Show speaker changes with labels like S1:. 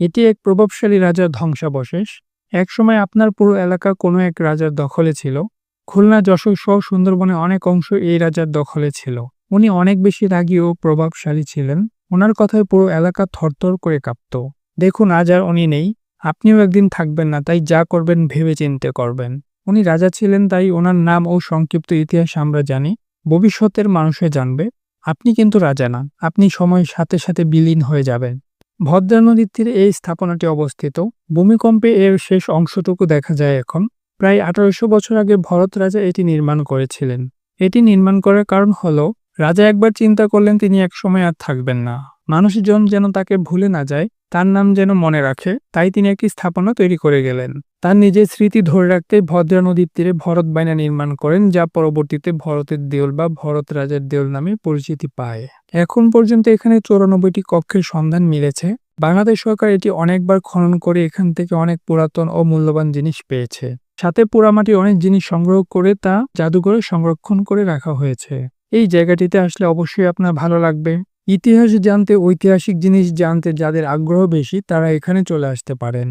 S1: এটি এক প্রভাবশালী রাজার ধ্বংসাবশেষ। একসময় আপনার পুরো এলাকা কোনো এক রাজার দখলে ছিল। খুলনা যশোর সহ সুন্দরবনে অনেক অংশ এই রাজার দখলে ছিল। উনি অনেক বেশি রাগী ও প্রভাবশালী ছিলেন। ওনার কথায় পুরো এলাকা থরথর করে কাঁপত। দেখুন, আজ আর উনি নেই। আপনিও একদিন থাকবেন না, তাই যা করবেন ভেবে চিন্তে করবেন। উনি রাজা ছিলেন, তাই ওনার নাম ও সংক্ষিপ্ত ইতিহাস আমরা জানি। ভবিষ্যতের মানুষে জানবে। আপনি কিন্তু রাজা না। আপনি সময়ের সাথে সাথে বিলীন হয়ে যাবেন। ভদ্রা নদীর তীরে এই স্থাপনাটি অবস্থিত। ভূমিকম্পে এর শেষ অংশটুকু দেখা যায় এখন। প্রায় আঠারোশো বছর আগে ভরত রাজা এটি নির্মাণ করেছিলেন। এটি নির্মাণ করার কারণ হল, রাজা একবার চিন্তা করলেন তিনি এক সময় আর থাকবেন না। মানুষজন যেন তাকে ভুলে না যায় তার নাম যেন মনে রাখে, তাই তিনি একটি স্থাপনা তৈরি করে গেলেন। তার নিজের স্মৃতি ধরে রাখতে ভদ্রা নদীর তীরে ভরত বাইনা নির্মাণ করেন, যা পরবর্তীতে ভরতের দেউল বা ভরত রাজার দেউল নামে পরিচিতি পায়। এখন পর্যন্ত এখানে চৌরানব্বইটি কক্ষের সন্ধান মিলেছে। বাংলাদেশ সরকার এটি অনেকবার খনন করে এখান থেকে অনেক পুরাতন ও মূল্যবান জিনিস পেয়েছে। সাথে পোড়ামাটির অনেক জিনিস সংগ্রহ করে তা জাদুঘরে সংরক্ষণ করে রাখা হয়েছে। এই জায়গাটিতে আসলে অবশ্যই আপনার ভালো লাগবে। ইতিহাস জানতে ঐতিহাসিক জিনিস জানতে যাদের আগ্রহ বেশি তারা এখানে চলে আসতে পারেন।